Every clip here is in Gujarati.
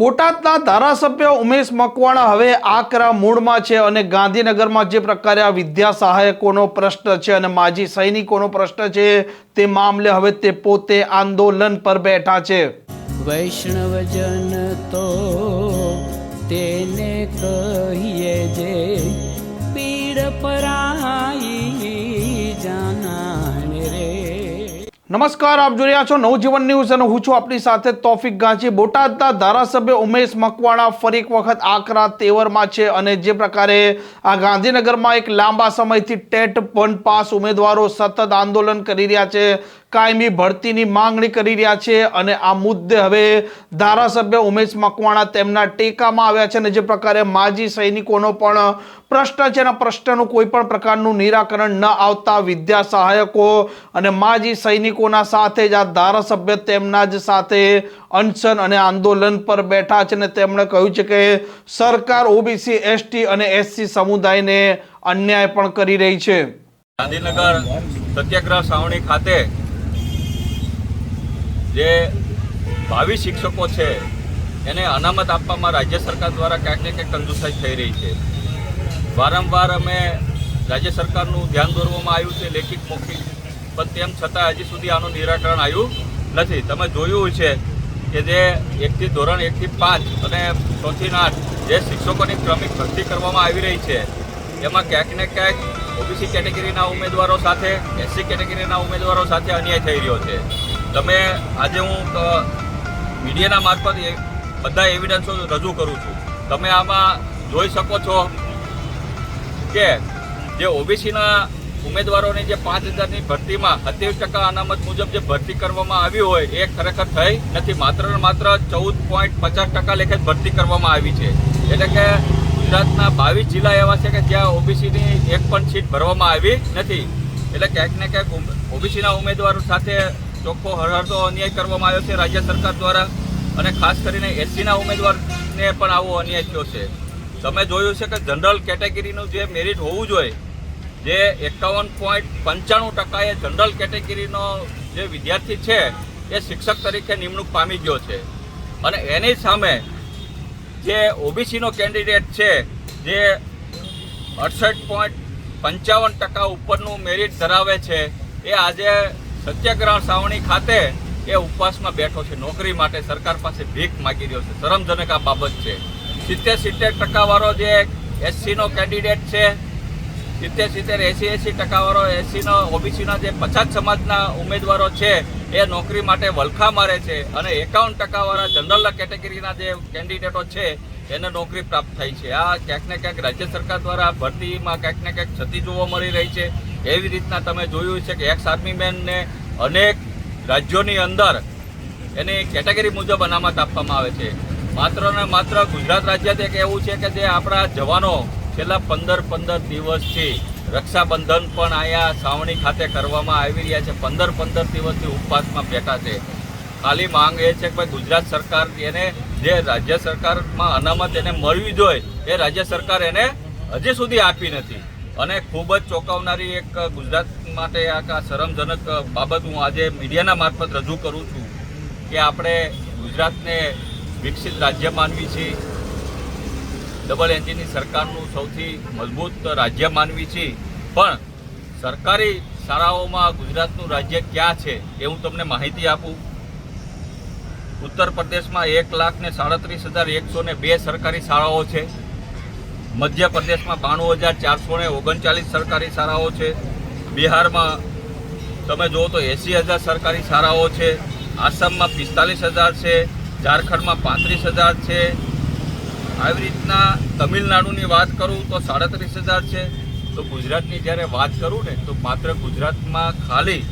બોટાદના ધારાસભ્ય ઉમેશ મકવાણા હવે આકરા મૂળમાં છે અને ગાંધીનગરમાં જે પ્રકારે આ વિદ્યા સહાયકોનો પ્રશ્ન છે અને માજી સૈનિકોનો પ્રશ્ન છે તે મામલે હવે તે પોતે આંદોલન પર બેઠા છે. વૈષ્ણવજન તો તેને કહીએ જે પીડ પરાઈ જાનાને રે નમસ્કાર, આપ જોઈ રહ્યા છો નવજીવન ન્યૂઝ અને હું છું આપની સાથે તોફિક ગાંચી. બોટાદના ધારાસભ્ય ઉમેશ મકવાણા ફરી એક વખત આકરા તેવરમાં છે અને જે પ્રકારે આ ગાંધીનગરમાં એક લાંબા સમયથી ટેટ વન પાસ ઉમેદવારો સતત આંદોલન કરી રહ્યા છે. કાયમી ભરતીની માંગણી કરી રહ્યા છે અને આ મુદ્દે હવે ધારાસભ્ય ઉમેશ મકવાણા તેમના ટેકામાં આવ્યા છે અને જે પ્રકારે માજી સૈનિકોનો પણ પ્રશ્ન છે અને પ્રશ્નનું કોઈ પણ પ્રકારનું નિરાકરણ ન આવતા વિદ્યા સહાયકો અને માજી સૈનિકોના સાથે જ આ ધારાસભ્ય તેમના જ સાથે અનશન અને આંદોલન પર બેઠા છે અને તેમણે કહ્યું છે કે સરકાર, ઓબીસી, એસટી અને એસસી સમુદાયને અન્યાય પણ કરી રહી છે. ગાંધીનગર સત્યાગ્રહ સાવણી ખાતે જે ભાવિ શિક્ષકો છે, એને અનામત આપવામાં રાજ્ય સરકાર દ્વારા ક્યાંક ને ક્યાંક કંજુસાઈ થઈ રહી છે. વારંવાર અમે રાજ્ય સરકારનું ધ્યાન દોરવામાં આવ્યું છે, લેખિત મૌખિક, પણ તેમ છતાં હજી સુધી આનું નિરાકરણ આવ્યું નથી. તમે જોયું છે કે જે એકથી ધોરણ એકથી પાંચ અને ચોથી આઠ જે શિક્ષકોની ક્રમિક ભરતી કરવામાં આવી રહી છે, એમાં ક્યાંક ને ક્યાંક ઓબીસી કેટેગરીના ઉમેદવારો સાથે, એસસી કેટેગરીના ઉમેદવારો સાથે અન્યાય થઈ રહ્યો છે. તમે આજે હું મીડિયાના મારફત બધા એવિડન્સો રજૂ કરું છું. તમે આમાં જોઈ શકો છો કે જે ઓબીસીના ઉમેદવારોની જે પાંચ હજારની ભરતીમાં સત્યાવીસ ટકા અનામત મુજબ જે ભરતી કરવામાં આવી હોય એ ખરેખર થઈ નથી. માત્ર ને માત્ર ચૌદ પોઈન્ટ પચાસ ટકા લેખે જ ભરતી કરવામાં આવી છે. એટલે કે ગુજરાતના બાવીસ જિલ્લા એવા છે કે જ્યાં ઓબીસીની એક પણ સીટ ભરવામાં આવી નથી. એટલે ક્યાંક ને ક્યાંક ઓબીસીના ઉમેદવારો સાથે ચોખ્ખો હરહરતો અન્યાય કરવામાં આવ્યો છે રાજ્ય સરકાર દ્વારા અને ખાસ કરીને એસસીના ઉમેદવારને પણ આવો અન્યાય થયો છે. તમે જોયું છે કે જનરલ કેટેગરીનું જે મેરિટ હોવું જોઈએ, જે એકાવન પોઈન્ટ પંચાણું ટકાએ જનરલ કેટેગરીનો જે વિદ્યાર્થી છે, એ શિક્ષક તરીકે નિમણૂક પામી ગયો છે. અને એની સામે જે ઓબીસીનો કેન્ડિડેટ છે, જે અડસઠ પોઈન્ટ પંચાવન ટકા ઉપરનું મેરિટ ધરાવે છે, એ આજે સત્યાગ્રહ સાવણી ખાતે એ ઉપવાસમાં બેઠો છે. નોકરી માટે સરકાર પાસે ભીખ માગી રહ્યો છે. શરમજનક આ બાબત છે. સિત્તેર સિત્તેર ટકાવાળો જે એસસીનો કેન્ડિડેટ છે સિત્તેર સિત્તેર એસી એસી ટકાવાળો એસીનો ઓબીસીના જે પછાત સમાજના ઉમેદવારો છે, એ નોકરી માટે વલખા મારે છે અને એકાવન ટકાવાળા જનરલ કેટેગરીના જે કેન્ડિડેટો છે, એને નોકરી પ્રાપ્ત થઈ છે. આ ક્યાંક ને ક્યાંક રાજ્ય સરકાર દ્વારા ભરતીમાં ક્યાંક ને ક્યાંક ક્ષતિ જોવા મળી રહી છે. એવી રીતના તમે જોયું છે કે એક્સ આર્મી મેનને અનેક રાજ્યોની અંદર એની કેટેગરી મુજબ અનામત આપવામાં આવે છે. માત્ર ને માત્ર ગુજરાત રાજ્ય એક એવું છે કે જે આપણા જવાનો છેલ્લા પંદર પંદર દિવસથી રક્ષાબંધન પણ અહીંયા સાવણી ખાતે કરવામાં આવી રહ્યા છે. પંદર પંદર દિવસથી ઉપવાસમાં બેઠા છે. ખાલી માંગ એ છે કે ભાઈ ગુજરાત સરકાર એને જે રાજ્ય સરકારમાં અનામત એને મળવી જોઈએ, એ રાજ્ય સરકાર એને હજી સુધી આપી નથી. અને ખૂબ જ ચોંકાવનારી એક ગુજરાત માટે આ શરમજનક બાબત હું આજે મીડિયાના મારફત રજૂ કરું છું કે આપણે ગુજરાતને વિકસિત રાજ્ય માનવી છીએ ડબલ એન્જિનની સરકારનું સૌથી મજબૂત રાજ્ય માનવી છીએ પણ સરકારી શાળાઓમાં ગુજરાતનું રાજ્ય ક્યાં છે એ હું તમને માહિતી આપું. ઉત્તર પ્રદેશમાં એક લાખ ને સાડત્રીસ હજાર એકસો ને બે સરકારી શાળાઓ છે. મધ્યપ્રદેશમાં બાણું હજાર ચારસો ને ઓગણચાલીસ સરકારી શાળાઓ છે. બિહારમાં તમે જુઓ તો એંસી હજાર સરકારી શાળાઓ છે. આસામમાં પિસ્તાલીસ હજાર છે. ઝારખંડમાં પાંત્રીસ હજાર છે. આવી રીતના તમિલનાડુની વાત કરું તો સાડત્રીસ હજાર છે. તો ગુજરાતની જ્યારે વાત કરું ને, તો માત્ર ગુજરાતમાં ખાલી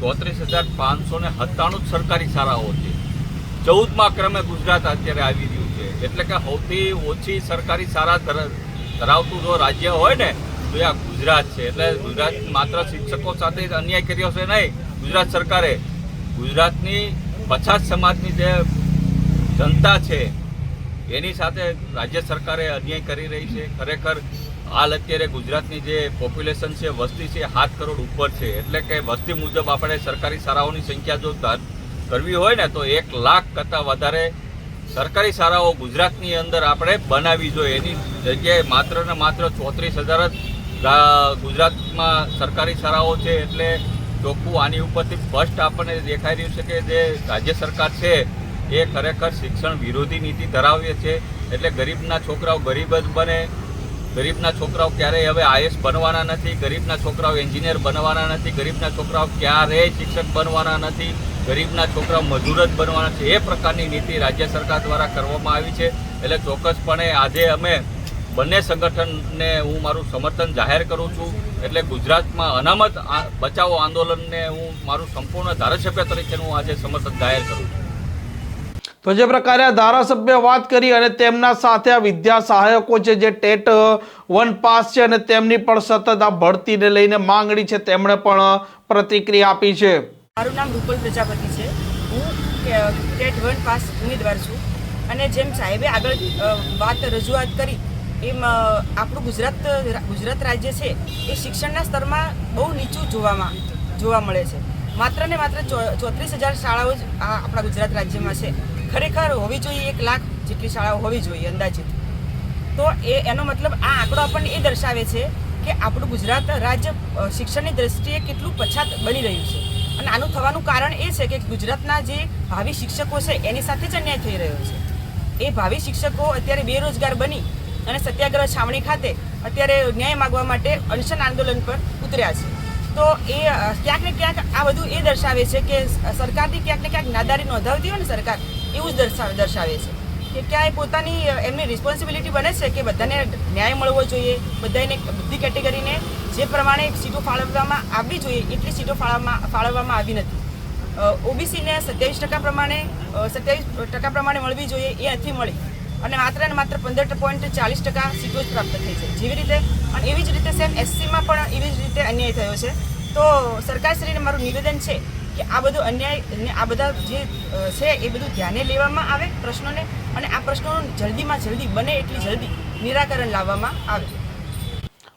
ચોત્રીસ હજાર પાંચસો ને સત્તાણું સરકારી શાળાઓ છે. ચૌદમાં ક્રમે ગુજરાત અત્યારે આવી એટલે કે સૌથી ઓછી સરકારી શાળા ધરા- ધરાવતું જો રાજ્ય હોય ને, તો એ આ ગુજરાત છે. એટલે ગુજરાત માત્ર શિક્ષકો સાથે અન્યાય કર્યો છે નહીં, ગુજરાત સરકારે. ગુજરાતની પછાત સમાજની જે જનતા છે, એની સાથે રાજ્ય સરકારે અન્યાય કરી રહી છે. ખરેખર, હાલ અત્યારે ગુજરાતની જે પોપ્યુલેશન છે, વસ્તી છે સાત કરોડ ઉપર છે. એટલે કે વસ્તી મુજબ આપણે સરકારી શાળાઓની સંખ્યા જો કરવી હોય ને, તો એક લાખ કરતાં વધારે સરકારી શાળાઓ ગુજરાતની અંદર આપણે બનાવવી જોઈએ. એની જગ્યાએ માત્ર ને માત્ર ચોત્રીસ હજાર જ ગુજરાતમાં સરકારી શાળાઓ છે એટલે ચોખ્ખું આની ઉપરથી સ્પષ્ટ આપણને દેખાઈ રહ્યું છે કે જે રાજ્ય સરકાર છે, એ ખરેખર શિક્ષણ વિરોધી નીતિ ધરાવે છે. એટલે ગરીબના છોકરાઓ ગરીબ જ બને. ગરીબના છોકરાઓ ક્યારેય હવે આઈએસ બનવાના નથી. ગરીબના છોકરાઓ એન્જિનિયર બનવાના નથી. ગરીબના છોકરાઓ ક્યારેય શિક્ષક બનવાના નથી. ગરીબના છોકરા મજૂર જ બનવાના છે. એ પ્રકારની નીતિ રાજ્ય સરકાર દ્વારા કરવામાં આવી છે. એટલે ચોક્કસપણે આજે અમે બંને સંગઠનને હું મારું સમર્થન જાહેર કરું છું. એટલે ગુજરાતમાં અનામત બચાવો આંદોલનને હું મારું સંપૂર્ણ ધારાસભ્ય તરીકે હું આજે સમર્થન જાહેર કરું છું. તો જે પ્રકારે ધારાસભ્ય વાત કરી અને તેમના સાથે આ વિદ્યા સહાયકો છે, જે ટેટ વન પાસ છે અને તેમની પણ સતત આ ભરતીને લઈને માંગણી છે, તેમણે પણ પ્રતિક્રિયા આપી છે. મારું નામ રૂપલ પ્રજાપતિ છે. હું ટેટ વન પાસ ઉમેદવાર છું. અને જેમ સાહેબે આગળ વાત રજૂઆત કરી, એમ આપણું ગુજરાત ગુજરાત રાજ્ય છે, એ શિક્ષણના સ્તરમાં બહુ નીચું જોવામાં, જોવા મળે છે. માત્ર ને માત્ર ચોત્રીસ હજાર શાળાઓ જ આપણા ગુજરાત રાજ્યમાં છે. ખરેખર હોવી જોઈએ એક લાખ જેટલી શાળાઓ હોવી જોઈએ, અંદાજિત. તો એ, એનો મતલબ આ આંકડો આપણને એ દર્શાવે છે કે આપણું ગુજરાત રાજ્ય શિક્ષણની દ્રષ્ટિએ કેટલું પછાત બની રહ્યું છે. અને આનું થવાનું કારણ એ છે કે ગુજરાતના જે ભાવિ શિક્ષકો છે, એની સાથે જ અન્યાય થઈ રહ્યો છે. એ ભાવિ શિક્ષકો અત્યારે બેરોજગાર બની અને સત્યાગ્રહ છાવણી ખાતે અત્યારે ન્યાય માગવા માટે અનશન આંદોલન પર ઉતર્યા છે. તો એ ક્યાંક ને ક્યાંક આ બધું એ દર્શાવે છે કે સરકારની ક્યાંક ને ક્યાંક નાદારી નોંધાવતી હોય ને સરકાર, એવું જ દર્શાવે છે. કે ક્યાંય પોતાની એમની રિસ્પોન્સિબિલિટી બને છે કે બધાને ન્યાય મળવો જોઈએ બધાને બધી કેટેગરીને જે પ્રમાણે સીટો ફાળવવામાં આવવી જોઈએ એટલી સીટો ફાળવવામાં ફાળવવામાં આવી નથી. ઓબીસીને સત્યાવીસ ટકા પ્રમાણે સત્યાવીસ ટકા પ્રમાણે મળવી જોઈએ એ નથી મળી અને માત્ર ને માત્ર પંદર પોઈન્ટ ચાલીસ ટકા સીટો જ પ્રાપ્ત થઈ છે. જેવી રીતે, અને એવી જ રીતે સેમ એસસીમાં પણ એવી જ રીતે અન્યાય થયો છે. તો સરકારશ્રીને મારું નિવેદન છે કે આ બધું અન્યાય આ બધા જે છે એ બધું ધ્યાને લેવામાં આવે પ્રશ્નોને અને આ પ્રશ્નોનું જલ્દીમાં જલ્દી બને એટલી જલ્દી નિરાકરણ લાવવામાં આવે.